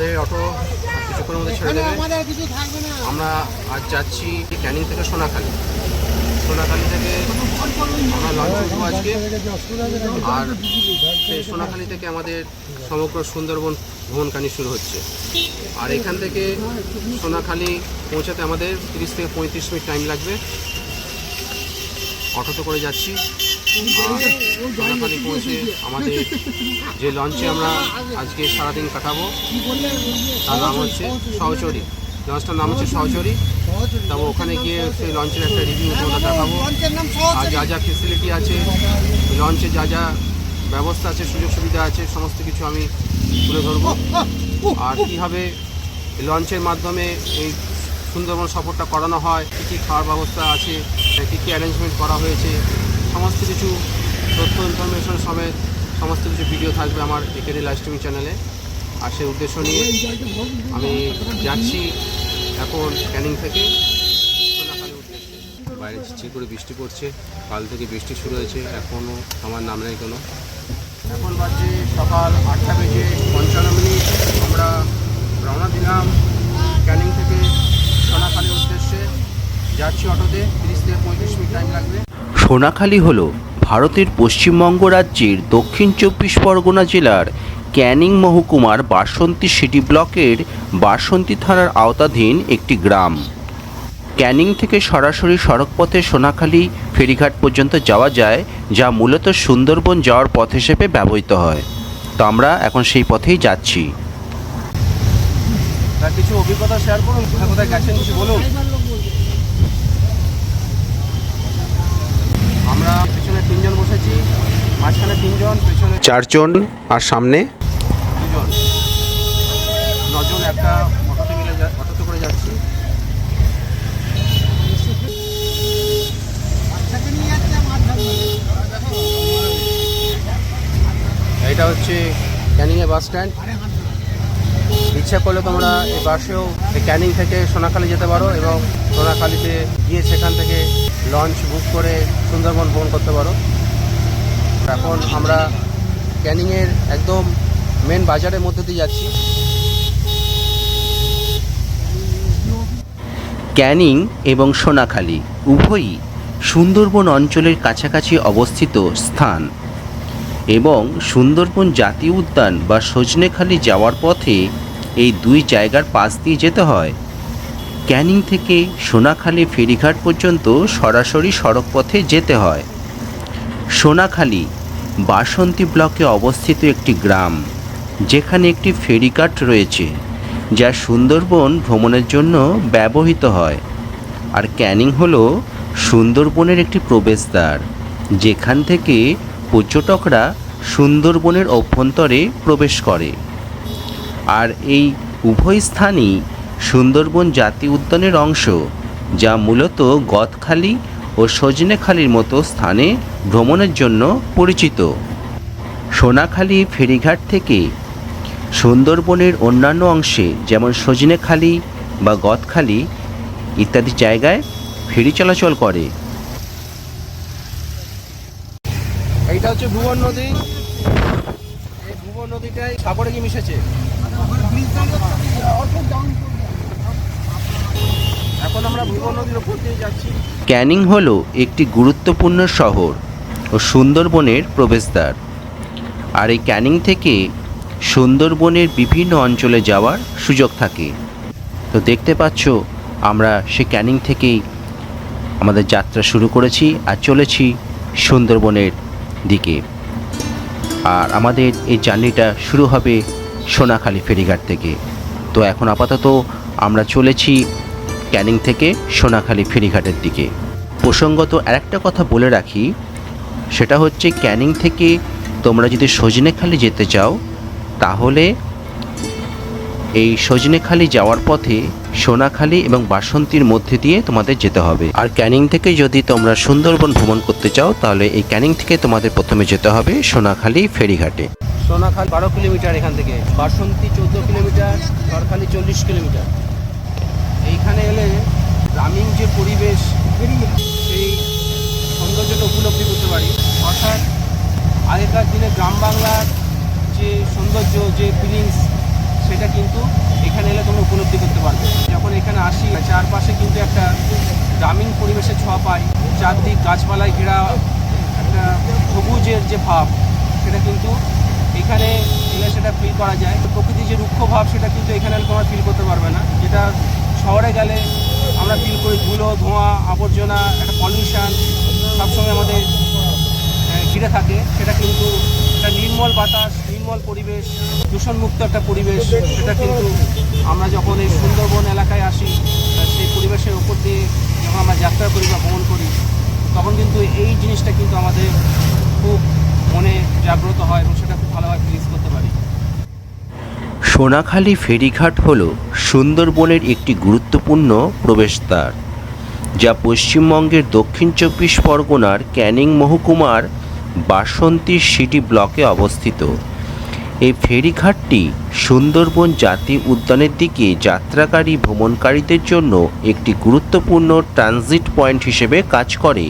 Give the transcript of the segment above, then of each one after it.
আমাদের অটো কিছুক্ষণের মধ্যে ছেড়ে দেবে। আমরা আজ যাচ্ছি ক্যানিং থেকে সোনাখালি। সোনাখালি থেকে আমরা লঞ্চ উঠবো আজকে। আর সেই সোনাখালি থেকে আমাদের সমগ্র সুন্দরবন ভ্রমণকানি শুরু হচ্ছে। আর এখান থেকে সোনাখালি পৌঁছাতে আমাদের তিরিশ থেকে পঁয়ত্রিশ মিনিট টাইম লাগবে। অটোতে করে যাচ্ছি। পৌঁছে আমাদের যে লঞ্চে আমরা আজকে সারাদিন কাটাবো তার নাম হচ্ছে সহচরী। লঞ্চটার নাম হচ্ছে সহচরী। তবে ওখানে গিয়ে সেই লঞ্চের একটা রিভিউ তোমাদের দেখাবো। আর যা যা ফেসিলিটি আছে লঞ্চে যা যা ব্যবস্থা আছে সুযোগ সুবিধা আছে সমস্ত কিছু আমি তুলে ধরবো। আর কীভাবে লঞ্চের মাধ্যমে এই সুন্দরবন সফরটা করানো হয় কী কী খাওয়ার ব্যবস্থা আছে কী কী অ্যারেঞ্জমেন্ট করা হয়েছে সমস্ত কিছু তথ্য ইনফরমেশন সমেত সমস্ত কিছু ভিডিও থাকবে আমার একেডি লাইভ স্ট্রিমিং চ্যানেলে আর সেই উদ্দেশ্য নিয়ে আমি যাচ্ছি এখন ক্যানিং থেকে। বাইরে ঝিরঝির করে বৃষ্টি পড়ছে। কাল থেকে বৃষ্টি শুরু হয়েছে। এখনও আমার নাম নেই কোনো। এখন বাজে সকাল আটটা বেজে পঞ্চান্ন মিনিট। আমরা রওনা দিলাম ক্যানিং থেকে। সোনাখালির উদ্দেশ্যে। যাচ্ছি অটোতে তিরিশ থেকে পঁয়ত্রিশ মিনিট টাইম লাগবে। সোনাখালী হল ভারতের পশ্চিমবঙ্গ রাজ্যের দক্ষিণ চব্বিশ পরগনা জেলার ক্যানিং মহকুমার বাসন্তী সিটি ব্লকের বাসন্তী থানার আওতাধীন একটি গ্রাম। ক্যানিং থেকে সরাসরি সড়কপথে সোনাখালী ফেরিঘাট পর্যন্ত যাওয়া যায় যা মূলত সুন্দরবন যাওয়ার পথ হিসেবে ব্যবহৃত হয়। তো আমরা এখন সেই পথেই যাচ্ছি। কিছু অভিজ্ঞতা শেয়ার করুন? কোথায় কোথায় গেছেন কিছু বলুন? আমরা পেছনে তিনজন বসেছি মাঝখানে তিনজন পেছনে চারজন আর সামনে? দুজন। নজন একটা অটোতে মিলে অটোতে করে যাচ্ছি। এটা হচ্ছে ক্যানিংয়ে বাস স্ট্যান্ড। ইচ্ছা করলে তোমরা এই বাসেও ক্যানিং থেকে সোনাখালি যেতে পারো এবং সোনাখালিতে গিয়ে সেখান থেকে লঞ্চ বুক করে সুন্দরবন ভ্রমণ করতে পারো। এখন আমরা ক্যানিংয়ের একদম মেন বাজারের মধ্যে দিয়ে যাচ্ছি। ক্যানিং এবং সোনাখালী উভয়ই সুন্দরবন অঞ্চলের কাছাকাছি অবস্থিত স্থান। এবং সুন্দরবন জাতীয় উদ্যান বা সজনেখালি যাওয়ার পথে এই দুই জায়গার পাশ দিয়ে যেতে হয়। ক্যানিং থেকে সোনাখালী ফেরিঘাট পর্যন্ত সরাসরি সড়ক পথে যেতে হয়। সোনাখালী, বাসন্তী ব্লকে অবস্থিত একটি গ্রাম, যেখানে একটি ফেরিঘাট রয়েছে, যা সুন্দরবন ভ্রমণের জন্য ব্যবহৃত হয়। আর ক্যানিং হলো সুন্দরবনের একটি প্রবেশদ্বার, যেখান থেকে পর্যটকরা সুন্দরবনের অভ্যন্তরে প্রবেশ করে। আর এই উভয় স্থানই সুন্দরবন জাতীয় উদ্যানের অংশ, যা মূলত গদখালি ও সজনেখালির মতো স্থানে ভ্রমণের জন্য পরিচিত। সোনাখালী ফেরিঘাট থেকে সুন্দরবনের অন্যান্য অংশে যেমন সজনেখালি বা গদখালি ইত্যাদি জায়গায় ফেরি চলাচল করে। এইটা হচ্ছে ভুবন নদী। এই ভুবন নদীটাই সাগরে গিয়ে মিশেছে? ক্যানিং হল একটি গুরুত্বপূর্ণ শহর ও সুন্দরবনের প্রবেশদ্বার। আর এই ক্যানিং থেকে সুন্দরবনের বিভিন্ন অঞ্চলে যাওয়ার সুযোগ থাকে। তো দেখতে পাচ্ছ, আমরা সে ক্যানিং থেকেই আমাদের যাত্রা শুরু করেছি আর চলেছি সুন্দরবনের দিকে। আর আমাদের এই জার্নিটা শুরু হবে সোনাখালী ফেরিঘাট থেকে। তো এখন আপাতত আমরা চলেছি ক্যানিং থেকে সোনাখালী ফেরিঘাটের দিকে। প্রসঙ্গত আরেকটা কথা বলে রাখি, সেটা হচ্ছে ক্যানিং থেকে তোমরা যদি সজনেখালি যেতে চাও, তাহলে এই সজনেখালি যাওয়ার পথে সোনাখালি এবং বাসন্তীর মধ্যে দিয়ে তোমাদের যেতে হবে। আর ক্যানিং থেকে যদি তোমরা সুন্দরবন ভ্রমণ করতে চাও, তাহলে এই ক্যানিং থেকে তোমাদের প্রথমে যেতে হবে সোনাখালি ফেরিঘাটে। সোনাখাল বারো কিলোমিটার এখান থেকে, বাসন্তী চোদ্দ কিলোমিটার সরখালি চল্লিশ কিলোমিটার। এইখানে এলে গ্রামীণ যে পরিবেশ, সেই সৌন্দর্যটা উপলব্ধি করতে পারি। অর্থাৎ আগেকার দিনে গ্রাম বাংলার যে সৌন্দর্য, যে ফিলিংস সেটা কিন্তু এখানে এলে তোমরা উপলব্ধি করতে পারবে। যখন এখানে আসি, চারপাশে কিন্তু একটা গ্রামীণ পরিবেশের ছোঁয়া পাই। চারদিক গাছপালায় ঘেরা একটা সবুজের যে ভাব, সেটা কিন্তু এখানে এলে সেটা ফিল করা যায়। প্রকৃতির যে রুক্ষ ভাব, সেটা কিন্তু এখানে তোমরা ফিল করতে পারবে না। যেটা শহরে গেলে আমরা ফিল করি ধুলো, ধোঁয়া, আবর্জনা, একটা পলিউশন সবসময় আমাদের ঘিরে থাকে। সেটা কিন্তু একটা নির্মল বাতাস নির্মল পরিবেশ, দূষণমুক্ত একটা পরিবেশ, সেটা কিন্তু আমরা যখন এই সুন্দরবন এলাকায় আসি সেই পরিবেশের ওপর দিয়ে যখন আমরা যাত্রা করি বা ভ্রমণ করি, তখন কিন্তু এই জিনিসটা কিন্তু আমাদের খুব মনে জাগ্রত হয় এবং সেটা খুব ভালোভাবে ফিলিংস করতে পারি। সোনাখালী ফেরিঘাট হল সুন্দরবনের একটি গুরুত্বপূর্ণ প্রবেশদ্বার, যা পশ্চিমবঙ্গের দক্ষিণ চব্বিশ পরগনার ক্যানিং মহকুমার বাসন্তী সিটি ব্লকে অবস্থিত। এই ফেরিঘাটটি সুন্দরবন জাতীয় উদ্যানের দিকে যাত্রাকারী ভ্রমণকারীদের জন্য একটি গুরুত্বপূর্ণ ট্রানজিট পয়েন্ট হিসেবে কাজ করে,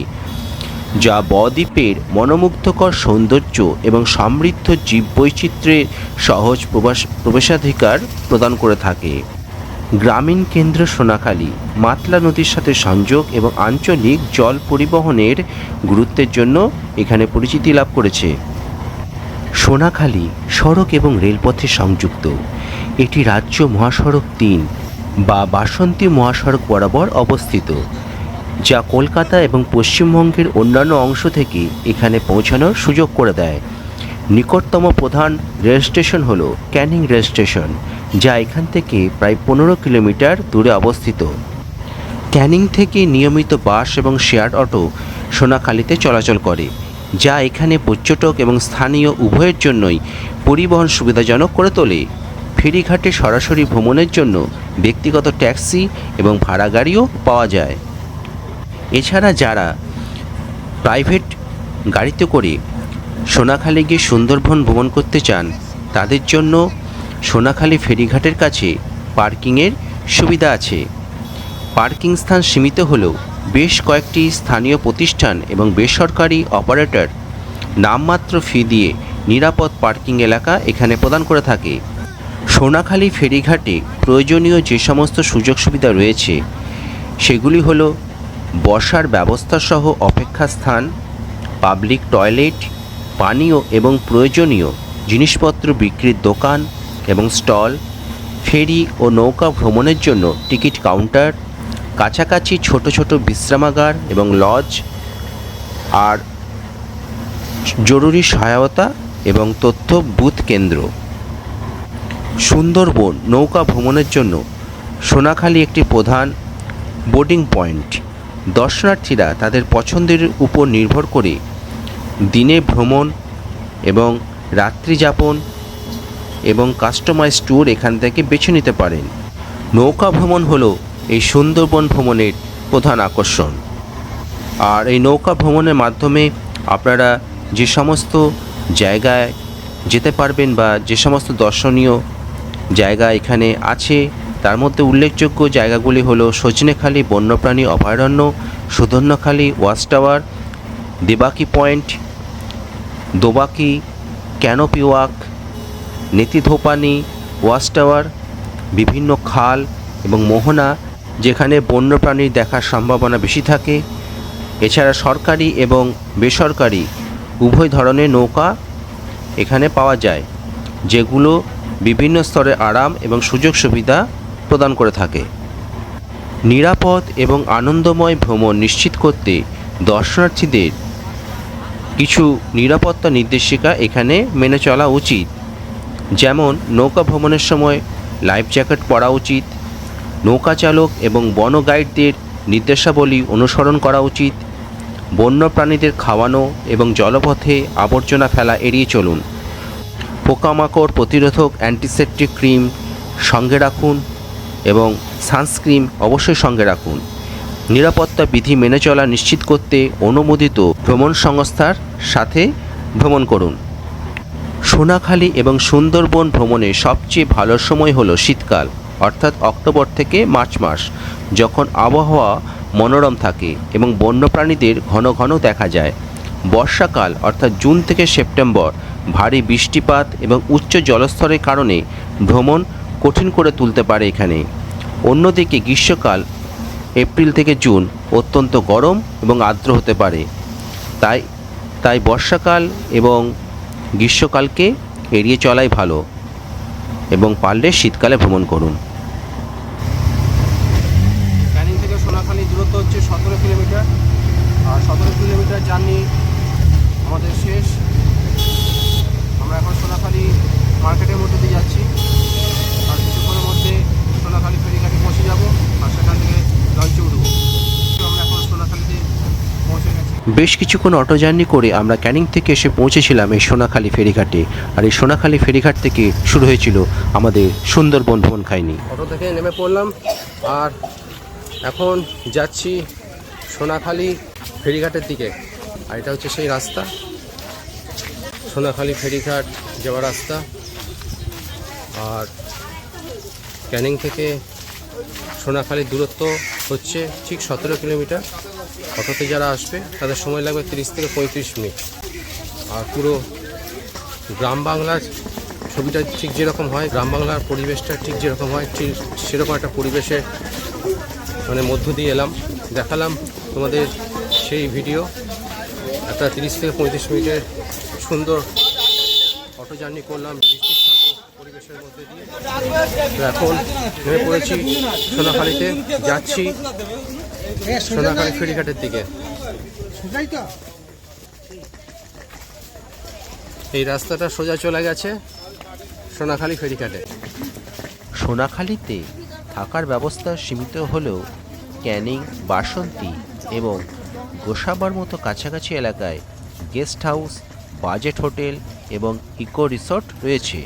যা বদ্বীপের মনোমুগ্ধকর সৌন্দর্য এবং সমৃদ্ধ জীববৈচিত্র্যের সহজ প্রবাস, প্রবেশাধিকার প্রদান করে থাকে। গ্রামীণ কেন্দ্র সোনাখালী, মাতলা নদীর সাথে সংযোগ এবং আঞ্চলিক জল পরিবহনের গুরুত্বের জন্য এখানে পরিচিতি লাভ করেছে। সোনাখালী সড়ক এবং রেলপথে সংযুক্ত। এটি রাজ্য মহাসড়ক তিন বা বাসন্তী মহাসড়ক বরাবর অবস্থিত, যা কলকাতা এবং পশ্চিমবঙ্গের অন্যান্য অংশ থেকে এখানে পৌঁছানোর সুযোগ করে দেয়। নিকটতম প্রধান রেল স্টেশন হল ক্যানিং রেল স্টেশন, যা এখান থেকে প্রায় পনেরো কিলোমিটার দূরে অবস্থিত। ক্যানিং থেকে নিয়মিত বাস এবং শেয়ার অটো সোনাখালীতে চলাচল করে। যা এখানে পর্যটক এবং স্থানীয় উভয়ের জন্যই পরিবহন সুবিধাজনক করে তোলে। ফেরিঘাটে সরাসরি ভ্রমণের জন্য ব্যক্তিগত ট্যাক্সি এবং ভাড়া গাড়িও পাওয়া যায়। এছাড়া যারা প্রাইভেট গাড়িতে করে সোনাখালী গিয়ে সুন্দরবন ভ্রমণ করতে চান, তাদের জন্য সোনাখালী ফেরিঘাটের কাছে পার্কিংয়ের সুবিধা আছে। পার্কিং স্থান সীমিত হলেও বেশ কয়েকটি স্থানীয় প্রতিষ্ঠান এবং বেসরকারি অপারেটর নামমাত্র ফি দিয়ে নিরাপদ পার্কিং এলাকা এখানে প্রদান করে থাকে। সোনাখালী ফেরিঘাটে প্রয়োজনীয় যে সমস্ত সুযোগ সুবিধা রয়েছে, সেগুলি হলো বসার ব্যবস্থা সহ অপেক্ষা স্থান, পাবলিক টয়লেট, পানীয় এবং প্রয়োজনীয় জিনিসপত্র বিক্রির দোকান এবং স্টল, ফেরি ও নৌকা ভ্রমণের জন্য টিকিট কাউন্টার কাছাকাছি ছোট ছোট বিশ্রামাগার এবং লজ আর জরুরি সহায়তা এবং তথ্য বুথ কেন্দ্র। সুন্দরবন নৌকা ভ্রমণের জন্য সোনাখালী একটি প্রধান বোর্ডিং পয়েন্ট। দর্শনার্থীরা তাদের পছন্দের উপর নির্ভর করে দিনে ভ্রমণ এবং রাত্রি যাপন এবং কাস্টমাইজ ট্যুর এখান থেকে বেছে নিতে পারেন। নৌকা ভ্রমণ হলো এই সুন্দরবন ভ্রমণের প্রধান আকর্ষণ। আর এই নৌকা ভ্রমণের মাধ্যমে আপনারা যে সমস্ত জায়গায় যেতে পারবেন বা যে সমস্ত দর্শনীয় জায়গা এখানে আছে, তার মধ্যে উল্লেখযোগ্য জায়গাগুলি হলো সজনেখালি, বন্যপ্রাণী, অভয়ারণ্য, Sudhanyakhali, watch tower, Debaki point, Dobaki, canopy walk, Netidhopani, watch tower, বিভিন্ন খাল এবং মোহনা যেখানে বন্যপ্রাণীর দেখার সম্ভাবনা বেশি থাকে। এছাড়া সরকারি এবং বেসরকারি উভয় ধরনের নৌকা এখানে পাওয়া যায়, যেগুলো বিভিন্ন স্তরে আরাম এবং সুযোগ সুবিধা প্রদান করে থাকে। নিরাপদ এবং আনন্দময় ভ্রমণ নিশ্চিত করতে দর্শনার্থীদের কিছু নিরাপত্তা নির্দেশিকা এখানে মেনে চলা উচিত। যেমন, নৌকা ভ্রমণের সময় লাইফ জ্যাকেট পরা উচিত নৌকা চালক এবং বন গাইডদের নির্দেশাবলী অনুসরণ করা উচিত। বন্য প্রাণীদের খাওয়ানো এবং জলপথে আবর্জনা ফেলা এড়িয়ে চলুন। পোকামাকড় প্রতিরোধক অ্যান্টিসেপটিক ক্রিম সঙ্গে রাখুন এবং সানস্ক্রিন অবশ্যই সঙ্গে রাখুন। নিরাপত্তা বিধি মেনে চলা নিশ্চিত করতে অনুমোদিত ভ্রমণ সংস্থার সাথে ভ্রমণ করুন। সোনাখালী এবং সুন্দরবন ভ্রমণের সবচেয়ে ভালো সময় হলো শীতকাল। অর্থাৎ অক্টোবর থেকে মার্চ মাস, যখন আবহাওয়া মনোরম থাকে এবং বন্যপ্রাণীদের ঘন ঘন দেখা যায়। বর্ষাকাল, অর্থাৎ জুন থেকে সেপ্টেম্বর, ভারী বৃষ্টিপাত এবং উচ্চ জলস্তরের কারণে ভ্রমণ কঠিন করে তুলতে পারে এখানে। অন্যদিকে গ্রীষ্মকাল, এপ্রিল থেকে জুন অত্যন্ত গরম এবং আর্দ্র হতে পারে। তাই তাই বর্ষাকাল এবং গ্রীষ্মকালকে এড়িয়ে চলাই ভালো এবং পারলে শীতকালে ভ্রমণ করুন ক্যানিং থেকে সোনাখালি দূরত্ব হচ্ছে সতেরো কিলোমিটার আর কিলোমিটার জার্নি আমাদের শেষ। আমরা এখন সোনাখালি মার্কেটের মধ্যে দিয়ে যাচ্ছি। আর কিছুক্ষণের মধ্যে সোনাখালি ফেরিঘাটে পৌঁছে যাব আর সেখান থেকে লঞ্চে উঠবো। আমরা এখন সোনাখালিতে পৌঁছে গেছি। বেশ কিছুক্ষণ অটো জার্নি করে আমরা ক্যানিং থেকে এসে পৌঁছেছিলাম এই সোনাখালি ফেরিঘাটে। আর এই সোনাখালি ফেরিঘাট থেকে শুরু হয়েছিল আমাদের সুন্দরবন ভ্রমণ খাইনি অটো থেকে নেমে পড়লাম আর এখন যাচ্ছি সোনাখালি ফেরিঘাটের দিকে। আর এটা হচ্ছে সেই রাস্তা। সোনাখালি ফেরিঘাট যাওয়ার রাস্তা। আর ক্যানিং থেকে সোনাখালির দূরত্ব হচ্ছে ঠিক সতেরো কিলোমিটার। অটোতে যারা আসবে, তাদের সময় লাগবে তিরিশ থেকে পঁয়ত্রিশ মিনিট। আর পুরো গ্রাম বাংলার ছবিটা ঠিক যেরকম হয়, গ্রাম বাংলার পরিবেশটা ঠিক যেরকম হয়, ঠিক সেরকম একটা পরিবেশে মানে মধ্য দিয়ে এলাম। দেখালাম তোমাদের সেই ভিডিও। একটা তিরিশ থেকে পঁয়ত্রিশ মিনিটের সুন্দর অটো জার্নি করলাম। পরিবেশের মধ্যে এখন নেমে পড়েছি সোনাখালিতে। যাচ্ছি সোনাখালি ফেরিঘাটের দিকে। এই রাস্তাটা সোজা চলে গেছে সোনাখালি ফেরিঘাটে। সোনাখালিতে থাকার ব্যবস্থা সীমিত হলেও ক্যানিং, বাসন্তী এবং গোসাবার মতো কাছাকাছি এলাকায় গেস্ট হাউস, বাজেট হোটেল এবং ইকো রিসর্ট রয়েছে।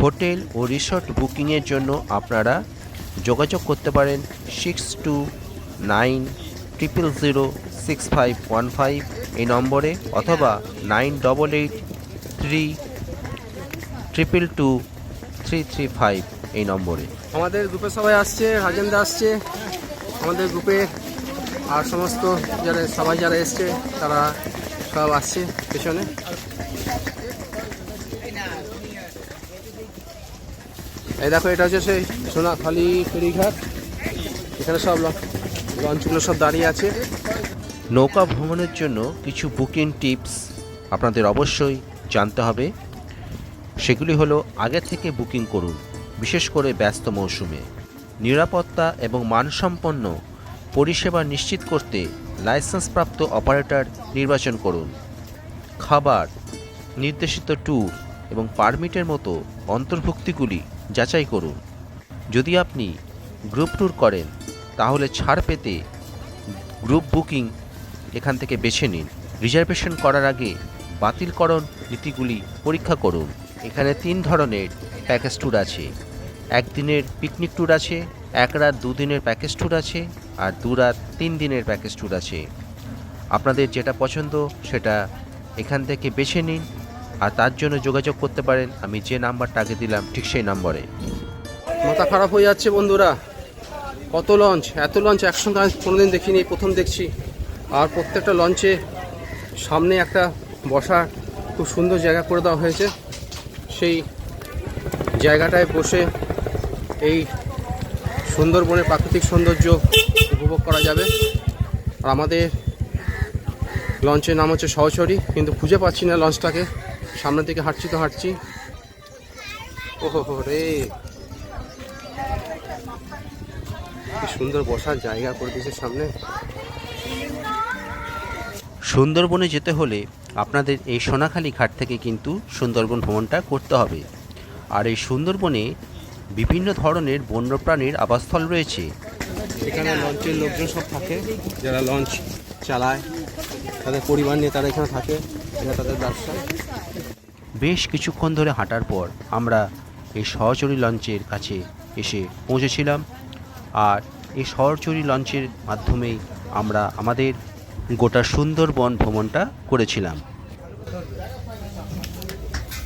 হোটেল ও রিসর্ট বুকিংয়ের জন্য আপনারা যোগাযোগ করতে পারেন six two nine triple zero six five one five এই নম্বরে অথবা nine double eight three triple two three three five এই নম্বরে। আমাদের গ্রুপে সবাই আসছে রাজেন্দা আসছে, আমাদের গ্রুপে আর সমস্ত যারা, সবাই যারা এসছে, তারা সব আসছে পেছনে। এই দেখো, এটা হচ্ছে সেই সোনাখালি ফেরিঘাট। এখানে সব লঞ্চগুলো সব দাঁড়িয়ে আছে। নৌকা ভ্রমণের জন্য কিছু বুকিং টিপস আপনাদের অবশ্যই জানতে হবে। সেগুলি হলো, আগে থেকে বুকিং করুন, বিশেষ করে ব্যস্ত মৌসুমে। নিরাপত্তা এবং মানসম্পন্ন পরিষেবা নিশ্চিত করতে লাইসেন্সপ্রাপ্ত অপারেটর নির্বাচন করুন। খাবার, নির্দেশিত ট্যুর এবং পারমিটের মতো অন্তর্ভুক্তিগুলি যাচাই করুন। যদি আপনি গ্রুপ ট্যুর করেন, তাহলে ছাড় পেতে গ্রুপ বুকিং এখান থেকে বেছে নিন। রিজার্ভেশন করার আগে বাতিলকরণ নীতিগুলি পরীক্ষা করুন। এখানে তিন ধরনের প্যাকেজ ট্যুর আছে। একদিনের পিকনিক ট্যুর আছে, এক রাত দুদিনের প্যাকেজ ট্যুর আছে আর দু রাত তিন দিনের প্যাকেজ ট্যুর আছে। আপনাদের যেটা পছন্দ সেটা এখান থেকে বেছে নিন আর তার জন্য যোগাযোগ করতে পারেন। আমি যে নাম্বারটা আগে দিলাম, ঠিক সেই নম্বরে। মাথা খারাপ হয়ে যাচ্ছে বন্ধুরা। কত লঞ্চ এত লঞ্চ একসঙ্গে আজ কোনোদিন দেখিনি, প্রথম দেখছি। আর প্রত্যেকটা লঞ্চে সামনে একটা বসার খুব সুন্দর জায়গা করে দেওয়া হয়েছে। সেই জায়গাটায় বসে এই সুন্দরবনের প্রাকৃতিক সৌন্দর্য উপভোগ করা যাবে। আর আমাদের লঞ্চের নাম হচ্ছে সহচরী, কিন্তু খুঁজে পাচ্ছি না লঞ্চটাকে। সামনের দিকে হাঁটছি তো হাঁটছি। ওহো রে। সুন্দর বসার জায়গা করে দিয়েছে সামনে। সুন্দরবনে যেতে হলে আপনাদের এই সোনাখালী ঘাট থেকে কিন্তু সুন্দরবন ভ্রমণটা করতে হবে। আর এই সুন্দরবনে বিভিন্ন ধরনের বন্যপ্রাণীর আবাসস্থল রয়েছে। এখানে লঞ্চের লোকজন সব থাকে যারা লঞ্চ চালায় তাদের পরিবার নিয়ে তারা এখানে থাকে এটা তাদের ব্যবসা। বেশ কিছুক্ষণ ধরে হাঁটার পর আমরা এই সহচরী লঞ্চের কাছে এসে পৌঁছেছিলাম আর এই সহচরী লঞ্চের মাধ্যমেই আমরা আমাদের গোটা সুন্দরবন ভ্রমণটা করেছিলাম।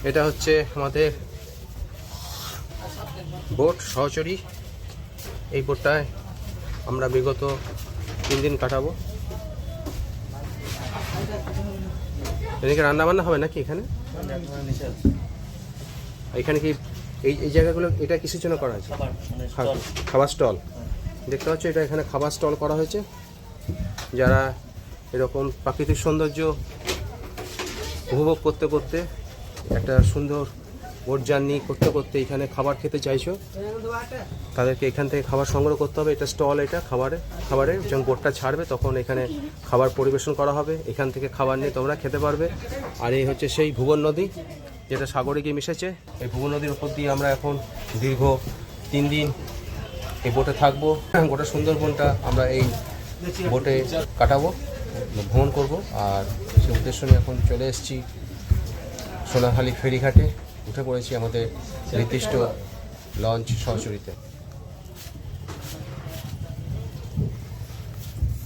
এটা হচ্ছে আমাদের বোট সহচরী। এই বোটটায় আমরা বিগত তিন দিন কাটাবো। এদিকে রান্না বান্না হবে নাকি এখানে? এখানে কি এই এই জায়গাগুলো এটা কিসের জন্য করা হয়েছে? মানে। খাবার স্টল। দেখতে পাচ্ছ এটা এখানে খাবার স্টল করা হয়েছে। যারা এরকম প্রাকৃতিক সৌন্দর্য উপভোগ করতে করতে একটা সুন্দর বোট জার্নি করতে করতে এখানে খাবার খেতে চাইছো? তাদেরকে এখান থেকে খাবার সংগ্রহ করতে হবে। এটা স্টল, এটা খাবারের খাবারের যখন বোটটা ছাড়বে, তখন এখানে খাবার পরিবেশন করা হবে। এখান থেকে খাবার নিয়ে তোমরা খেতে পারবে। আর এই হচ্ছে সেই ভুবন নদী, যেটা সাগরে গিয়ে মিশেছে। এই ভুবন নদীর উপর দিয়ে আমরা এখন দীর্ঘ তিন দিন এই বোটে থাকব। গোটা সুন্দরবনটা আমরা এই বোটে কাটাবো, ভ্রমণ করব। আর সেই উদ্দেশ্য নিয়ে এখন চলে এসেছি সোনাখালী ফেরিঘাটে। উঠে পড়েছি আমাদের নির্দিষ্ট লঞ্চ সহচরিতে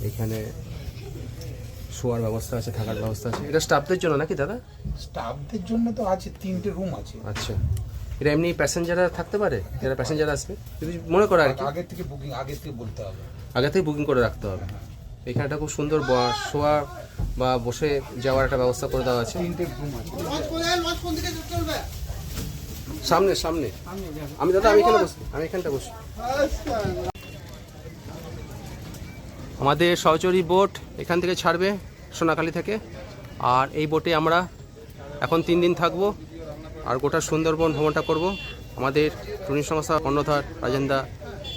এখানে শোয়ার ব্যবস্থা আছে থাকার ব্যবস্থা আছে। এটা স্টাফদের জন্য নাকি দাদা? স্টাফদের জন্য তো আছে তিনটে রুম আছে। আচ্ছা। এটা এমনি প্যাসেঞ্জাররা থাকতে পারে? যারা প্যাসেঞ্জার আসবে? যদি মনে করে আর কি। আগে থেকে বুকিং আগে থেকে বলতে হবে। আগে থেকে বুকিং করে রাখতে হবে। এখানটা খুব সুন্দর ব- শোয়া বা বসে যাওয়ার একটা ব্যবস্থা করে দেওয়া আছে। তিনটে রুম আছে। সামনে সামনে। আমি দাদা, আমি এখানে বসি আমি এখানটা বসি আমাদের সহচরী বোট এখান থেকে ছাড়বে, সোনাখালী থেকে। আর এই বোটে আমরা এখন তিন দিন থাকব, আর গোটা সুন্দরবন ভ্রমণটা করব। আমাদের টুরিস্ট সংস্থা কর্ণধার রাজেন্দা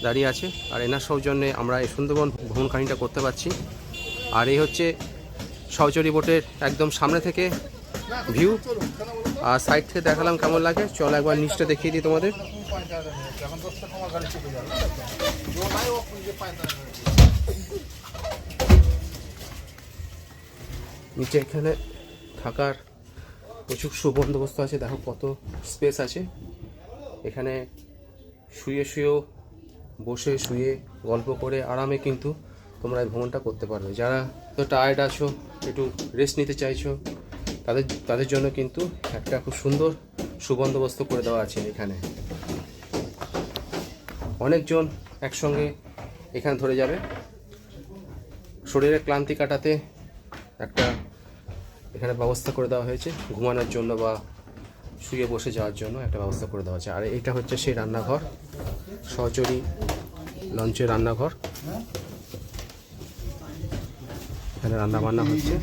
দাঁড়িয়ে আছে, আর এনার সৌজন্যে আমরা এই সুন্দরবন ভ্রমণ কাহিনীটা করতে পারছি। আর এই হচ্ছে সহচরী বোটের একদম সামনে থেকে ভিউ। আর সাইড থেকে দেখালাম কেমন লাগে। চল একবার নিচটা দেখিয়ে দিই তোমাদের। নিচে এখানে থাকার প্রচুর সুবন্দোবস্ত আছে। দেখো কত স্পেস আছে। এখানে শুয়ে শুয়েও বসে শুয়ে গল্প করে আরামে কিন্তু তোমরা এই ভ্রমণটা করতে পারবে। যারা তো টায়ার্ড আছো, একটু রেস্ট নিতে চাইছো তাদের তাদের জন্য কিন্তু একটা খুব সুন্দর সুবন্দোবস্ত করে দেওয়া আছে এখানে। অনেকজন একসঙ্গে এখানে ধরে যাবে। শরীরের ক্লান্তি কাটাতে একটা এখানে ব্যবস্থা করে দেওয়া হয়েছে। ঘুমানোর জন্য বা শুয়ে বসে যাওয়ার জন্য একটা ব্যবস্থা করে দেওয়া আছে। আর এটা হচ্ছে সেই রান্নাঘর, সহচরী লঞ্চের রান্নাঘর। এখানে রান্না বান্না হচ্ছে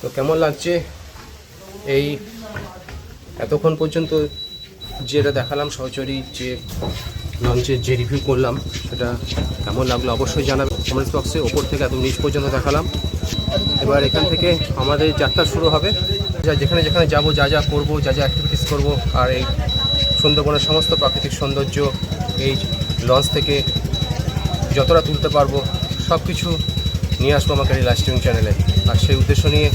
তো কেমন লাগছে এই এতক্ষণ পর্যন্ত যেটা দেখালাম সহচরী, যে লঞ্চের যে রিভিউ করলাম, সেটা কেমন লাগল অবশ্যই জানাবে কমেন্টস বক্সে ওপর থেকে একদম নিচ পর্যন্ত দেখালাম। এবার এখান থেকে আমাদের যাত্রা শুরু হবে। যেখানে যেখানে যাব, যা যা করব, যা যা অ্যাক্টিভিটিস করব, আর এই সুন্দরবনের সমস্ত প্রাকৃতিক সৌন্দর্য, এই লঞ্চ থেকে যতটা তুলতে পারব সব কিছু নিয়ে আসব আমাকে এই লাইভ স্ট্রিমিং চ্যানেলে আর সেই উদ্দেশ্য নিয়ে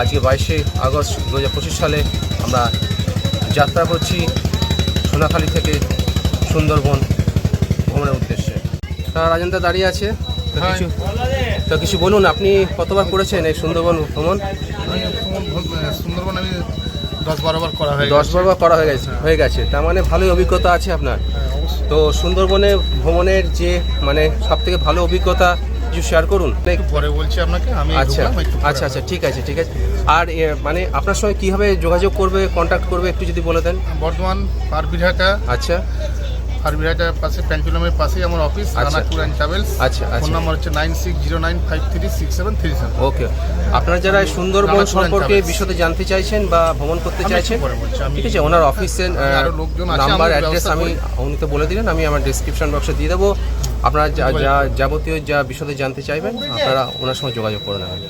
আজকে বাইশে আগস্ট দু হাজার পঁচিশ সালে আমরা যাত্রা করছি সোনাখালী থেকে সুন্দরবন ভ্রমণের উদ্দেশ্যে। তা রাজেন্দা দাঁড়িয়ে আছে। তো কিছু তো কিছু বলুন আপনি কতবার করেছেন এই সুন্দরবন ভ্রমণ? সুন্দরবন আমি দশ বারো বার করা হয় দশ বারবার করা হয়ে গেছে হয়ে। গেছে। তার মানে ভালোই অভিজ্ঞতা আছে আপনার। অবশ্যই তো সুন্দরবনে ভ্রমণের যে মানে সব থেকে ভালো অভিজ্ঞতা কিছু শেয়ার করুন? পরে বলছি আপনাকে আমি আচ্ছা আচ্ছা আচ্ছা ঠিক আছে ঠিক আছে। আর মানে আপনার সঙ্গে কীভাবে যোগাযোগ করবে কন্ট্যাক্ট করবে একটু যদি বলে দেন। বর্ধমান পারবিরহাটা আচ্ছা। পারবিরহাটার পাশে প্যান্টুলামের পাশেই আমার অফিস আচ্ছা। রানা ট্যুর অ্যান্ড ট্রাভেলস আচ্ছা, আচ্ছা। ফোন নাম্বার হচ্ছে nine six zero nine five three six seven three seven okay আপনারা যারা সুন্দরবন সম্পর্কে। বিশদে জানতে চাইছেন বা ভ্রমণ করতে চাইছেন ঠিক আছে ওনার অফিসের লোকজন নাম্বার অ্যাড্রেস আমি করি। উনি বলে দিলেন আমি আমার ডিসক্রিপশন বক্সে দিয়ে দেবো আপনারা যা যা যাবতীয় যা বিশদে জানতে চাইবেন আপনারা ওনার সঙ্গে যোগাযোগ করে নেবেন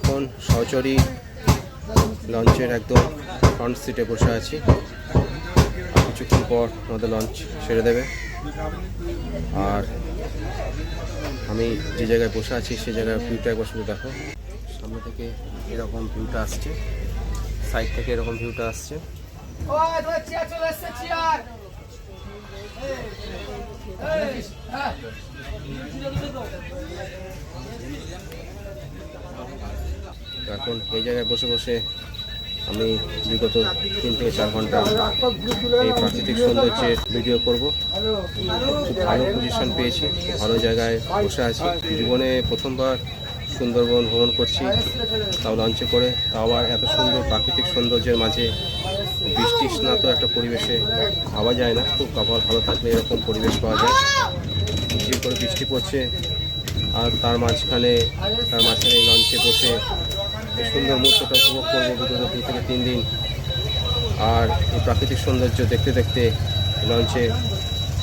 এখন সহচরী লঞ্চের একদম ফ্রন্ট সিটে বসে আছি কিছুক্ষণ পর আমাদের লঞ্চ ছেড়ে দেবে আর আমি যে জায়গায় বসে আছি সেই জায়গায় ভিউটা একবার শুধু দেখো সামনে থেকে এরকম ভিউটা আসছে সাইড থেকে এরকম ভিউটা আসছে এখন এই জায়গায় বসে বসে আমি বিগত তিন থেকে চার ঘণ্টা এই প্রাকৃতিক সৌন্দর্যের ভিডিও করব। খুব ভালো পজিশন পেয়েছি, ভালো জায়গায় বসে আছি। জীবনে প্রথমবার সুন্দরবন ভ্রমণ করছি, তাও লঞ্চে করে। তাও আবার এত সুন্দর প্রাকৃতিক সৌন্দর্যের মাঝে বৃষ্টি স্নাত একটা পরিবেশে ভাবা যায় না। খুব কপাল ভালো থাকলে এরকম পরিবেশ পাওয়া যায়। যে করে বৃষ্টি পড়ছে, আর তার মাঝখানে তার মাঝখানে লঞ্চে বসে সুন্দর মুহূর্তটা উপভোগ করব বিগত দুই থেকে তিন দিন। আর এই প্রাকৃতিক সৌন্দর্য দেখতে দেখতে লঞ্চে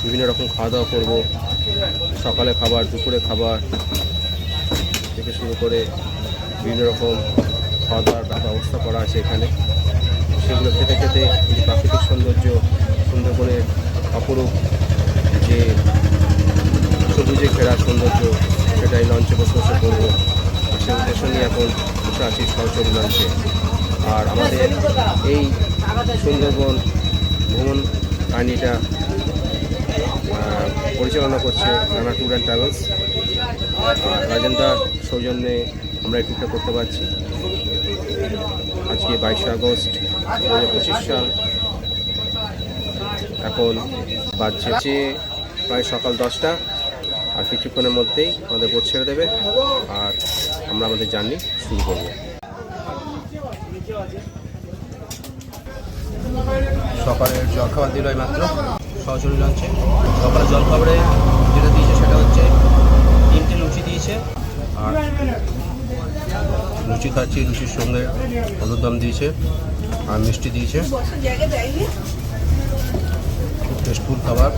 বিভিন্ন রকম খাওয়া দাওয়া করব। সকালে খাবার, দুপুরে খাবার থেকে শুরু করে বিভিন্ন রকম খাওয়া দাওয়ার ব্যবস্থা করা আছে এখানে। সেগুলো খেতে খেতে এই প্রাকৃতিক সৌন্দর্য সুন্দরবনের অপরূপ যে সবুজে ঘেরা সৌন্দর্য, সেটাই লঞ্চে বসে বসে করব। সেই উদ্দেশ্য নিয়ে এখন বসে আছি সরাসরি লঞ্চে আর আমাদের এই সুন্দরবন ভ্রমণ কাহিনিটা পরিচালনা করছে রানা ট্যুর অ্যান্ড ট্রাভেলস। আর রাজেন্দ্রার সৌজন্যে আমরা এই করতে পারছি। আজকে বাইশে আগস্ট দু হাজার পঁচিশ সাল। এখন বাজছে প্রায় সকাল দশটা, আর কিছুক্ষণের মধ্যেই আমাদের বোট ছেড়ে দেবে। আর আমরা আমাদের জার্নি শুরু করব। সকালের জলখাবার দিল মাত্র সরাসরি লঞ্চে সকালে জলখাবারে যেটা দিয়েছে সেটা হচ্ছে তিনটে লুচি দিয়েছে। আর লুচি খাচ্ছি, লুচির সঙ্গে আলুর দাম দিয়েছে আর মিষ্টি দিয়েছে। খুব টেস্টফুল খাবার।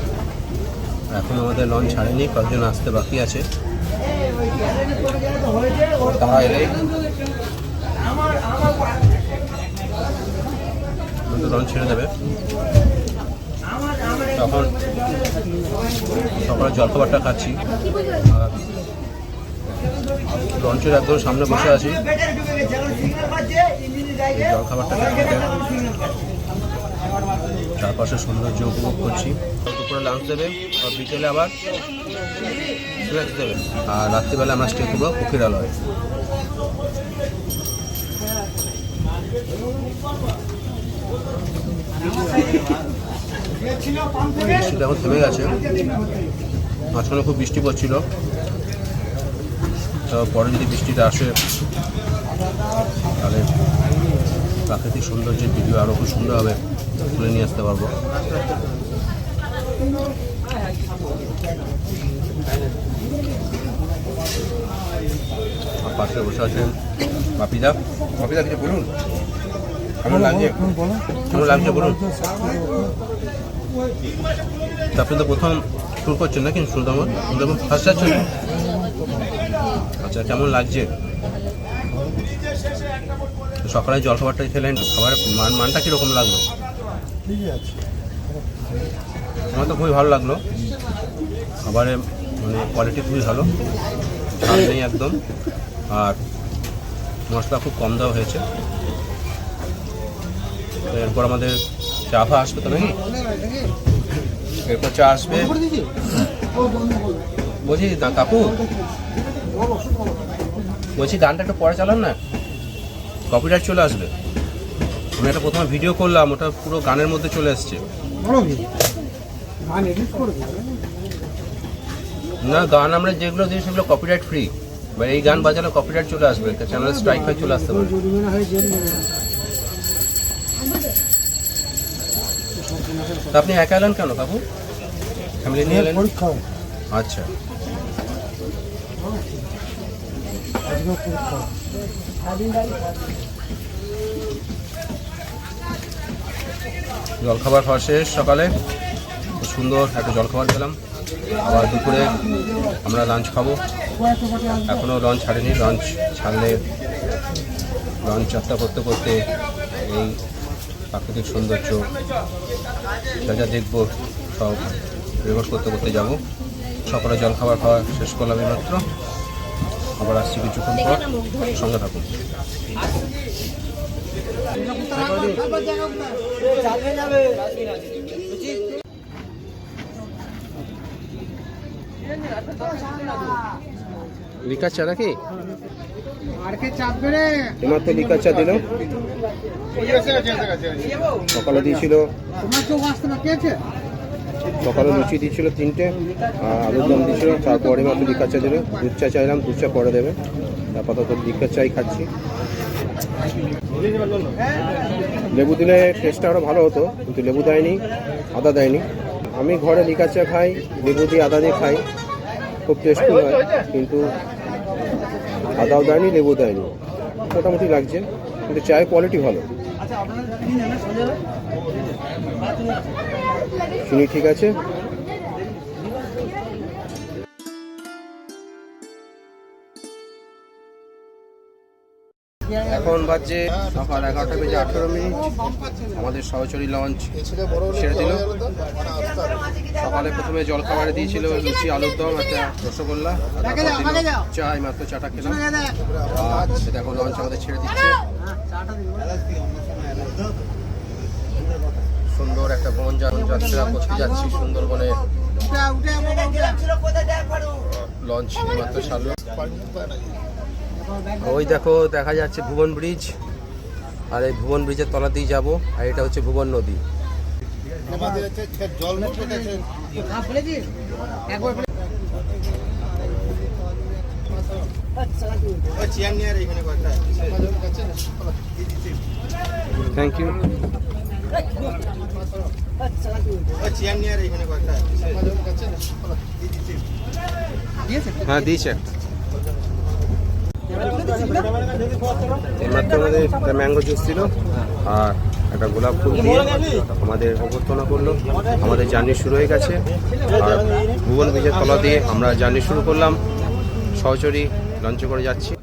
এখন আমাদের লঞ্চ ছাড়েনি, কয়েকজন আসতে বাকি আছে। তারা এলে লঞ্চ ছেড়ে দেবে তখন সকালে জলখাবারটা খাচ্ছি। লঞ্চের একদম সামনে বসে আছি। জলখাবারটা খেতে চারপাশে সৌন্দর্য উপভোগ করছি। দুপুরে লাঞ্চ দেবে, আর বিকেলে আবার দেবে। আর রাত্রিবেলা আমরা স্টে করব পুকুরালয় বৃষ্টিটা এখন থেমে গেছে। মাঝখানে খুব বৃষ্টি পড়ছিল। তো পরে যদি বৃষ্টিটা আসে। তাহলে প্রাকৃতিক সৌন্দর্যের ভিডিও আরও খুব সুন্দর হবে। তুলে নিয়ে আসতে পারব। পাশে বসে আছেন বাপিদা। বাপিদা, কিছু বলুন? কেমন লাগছে? কেমন লাগছে বলুন? আপনি তো প্রথম ট্যুর করছেন নাকি সুন্দরবন? সুন্দরবন ফার্স্ট যাচ্ছেন? আচ্ছা কেমন লাগছে? সকালে জলখাবারটা খেলেন, খাবারের মান, মানটা কীরকম লাগল? আমার তো খুবই ভালো লাগল। খাবারের মানে কোয়ালিটি খুবই ভালো। ঝাল নেই একদম। আর মশলা খুব কম দেওয়া হয়েছে। এরপর আমাদের চা ফা আসবে তো নাকি? এরপর চা আসবে। বলছি কাকু? বলছি গানটা একটু পরে চালান না? কপিরাইট চলে আসবে। একটা প্রথমে ভিডিও করলাম ওটা পুরো গানের মধ্যে চলে এসছে না গান আমরা যেগুলো দিই সেগুলো কপিরাইট ফ্রি এবার এই গান বাজালে কপিরাইট চলে আসবে চ্যানেল স্ট্রাইক হয়ে চলে আসতে পারে। আপনি একা এলেন কেন কাকু ফ্যামিলি নিয়ে এলেন? আচ্ছা। জলখাবার খাওয়া শেষ সকালে। সুন্দর একটা জলখাবার খেলাম। আবার দুপুরে আমরা লাঞ্চ খাব। এখনও লঞ্চ ছাড়েনি। লঞ্চ ছাড়লে লঞ্চ যাত্রা করতে করতে এই প্রাকৃতিক সৌন্দর্য, যা যা দেখব সব রেকর্ড করতে করতে যাব। সকালে জলখাবার খাওয়া শেষ করলাম এই মাত্র আবার আসছি কিছুক্ষণ পর। সঙ্গে থাকুন। লিকার চা নাকি? কে চাপবে লিকার চা দিল। সকালে দিয়েছিল। তোমার সকালে লুচি দিয়েছিল তিনটে, আর আলুর দম দিয়েছিল। তারপরে মাত্র লিকার চা দিল। দুধ চা চাইলাম, দুধ চা পরে দেবে। আপাতত লিকার চাই খাচ্ছি। লেবু দিলে টেস্টটা আরও ভালো হতো কিন্তু লেবু দেয়নি আদা দেয়নি। আমি ঘরে লিকার চা খাই লেবু দিয়ে আদা দিয়ে খাই খুব টেস্টফুল হয় কিন্তু আদাও দেয়নি লেবু দেয়নি। মোটামুটি লাগছে কিন্তু চায়ের কোয়ালিটি ভালো। চিনি ঠিক আছে এখন বাজছে সকাল এগারোটা বেজে আঠেরো মিনিট। আমাদের সহচরী লঞ্চ ছেড়ে দিল। সকালে প্রথমে জলখাবারে দিয়েছিল লুচি আলুর দম একটা রসগোল্লা চা এই মাত্র চাটা খেলাম। আর দেখো লঞ্চ আমাদের ছেড়ে দিচ্ছে। সুন্দর একটা বন যাত্রা করতে যাচ্ছি সুন্দরবনে। লঞ্চ মাত্র ছাড়লো ওই দেখো দেখা যাচ্ছে ভুবন ব্রিজ আর এই ভুবন ব্রিজের তলাতেই যাব আর এটা হচ্ছে ভুবন নদী। থ্যাংক ইউ হ্যাঁ দিয়েছে। একটা এইমাত্র আমাদের ম্যাঙ্গো জুস ছিল, আর একটা গোলাপ ফুল দিয়ে আমাদের অভ্যর্থনা করল। আমাদের জার্নি শুরু হয়ে গেছে, আর ভুবন ব্রিজের তলা দিয়ে আমরা জার্নি শুরু করলাম। সহচরী লঞ্চে করে যাচ্ছি।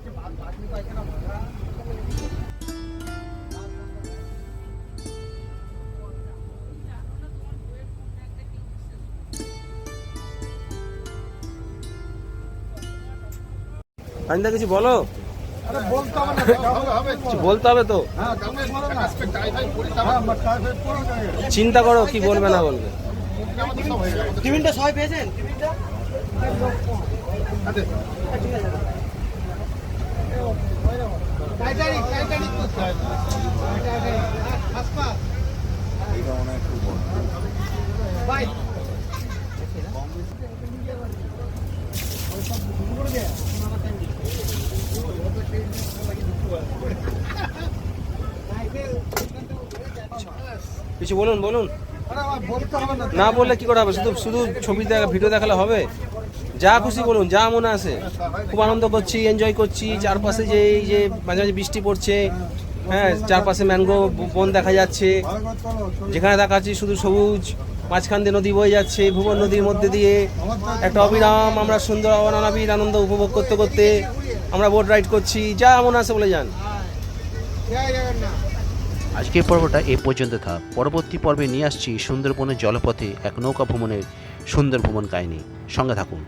আইন্দা কিছু বলো? বলতে হবে তো? চিন্তা করো কি বলবে না বলবে। টিফিনটা সবাই পেয়েছেন? টাইটানিক টাইটানিক কিছু বলুন বলুন। না বললে কি করা হবে? শুধু শুধু ছবি দেখা ভিডিও দেখালে হবে? যা খুশি বলুন, যা মনে আসে খুব আনন্দ করছি এনজয় করছি। চারপাশে যে এই যে মাঝে মাঝে বৃষ্টি পড়ছে হ্যাঁ চারপাশে ম্যানগ্রো বন দেখা যাচ্ছে। যেখানে দেখাচ্ছি শুধু সবুজ, মাঝখান দিয়ে নদী বয়ে যাচ্ছে, ভুবন নদীর মধ্যে দিয়ে। একটা অবিরাম, আমরা সুন্দর অনাবির আনন্দ উপভোগ করতে করতে আমরা বোট রাইড করছি। যা মনে আসে বলে যান। আজকের পর্বটা এ পর্যন্ত থাক। পরবর্তী পর্বে নিয়ে আসছি সুন্দরবনের জলপথে এক নৌকা ভ্রমণের সুন্দর ভ্রমণ কাহিনী। সঙ্গে থাকুন।